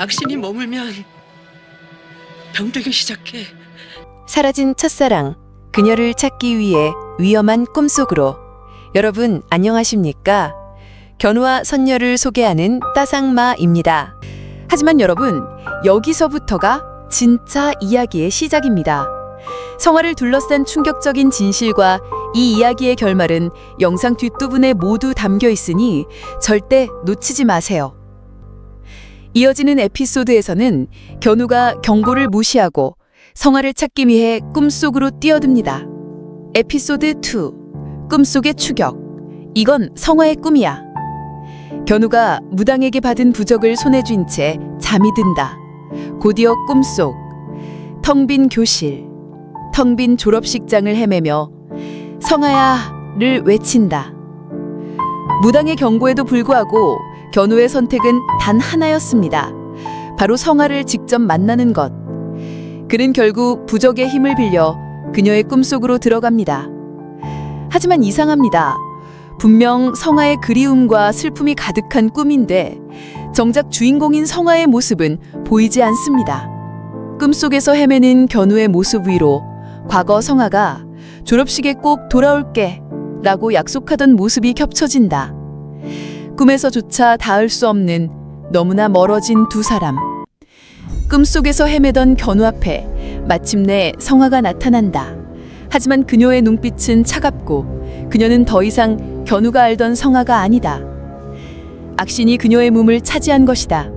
악신이 머물면 병들기 시작해. 사라진 첫사랑, 그녀를 찾기 위해 위험한 꿈속으로. 여러분, 안녕하십니까? 견우와 선녀를 소개하는 따상마입니다. 하지만 여러분, 여기서부터가 진짜 이야기의 시작입니다. 성화를 둘러싼 충격적인 진실과 이 이야기의 결말은 영상 뒷부분에 모두 담겨 있으니 절대 놓치지 마세요. 이어지는 에피소드에서는 견우가 경고를 무시하고 성화를 찾기 위해 꿈속으로 뛰어듭니다. 에피소드 2. 꿈속의 추격. 이건 성화의 꿈이야. 견우가 무당에게 받은 부적을 손에 쥔 채 잠이 든다. 곧이어 꿈속. 텅 빈 교실. 텅 빈 졸업식장을 헤매며 성아야를 외친다. 무당의 경고에도 불구하고 견우의 선택은 단 하나였습니다. 바로 성아를 직접 만나는 것. 그는 결국 부적의 힘을 빌려 그녀의 꿈속으로 들어갑니다. 하지만 이상합니다. 분명 성아의 그리움과 슬픔이 가득한 꿈인데 정작 주인공인 성아의 모습은 보이지 않습니다. 꿈속에서 헤매는 견우의 모습 위로 과거 성아가 졸업식에 꼭 돌아올게 라고 약속하던 모습이 겹쳐진다. 꿈에서조차 닿을 수 없는 너무나 멀어진 두 사람. 꿈속에서 헤매던 견우 앞에 마침내 성화가 나타난다. 하지만 그녀의 눈빛은 차갑고 그녀는 더 이상 견우가 알던 성화가 아니다. 악신이 그녀의 몸을 차지한 것이다.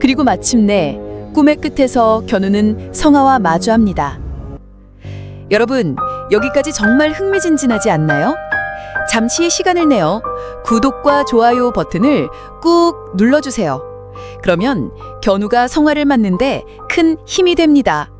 그리고 마침내 꿈의 끝에서 견우는 성화와 마주합니다. 여러분, 여기까지 정말 흥미진진하지 않나요? 잠시의 시간을 내어 구독과 좋아요 버튼을 꾹 눌러주세요. 그러면 견우가 성화를 맞는데 큰 힘이 됩니다.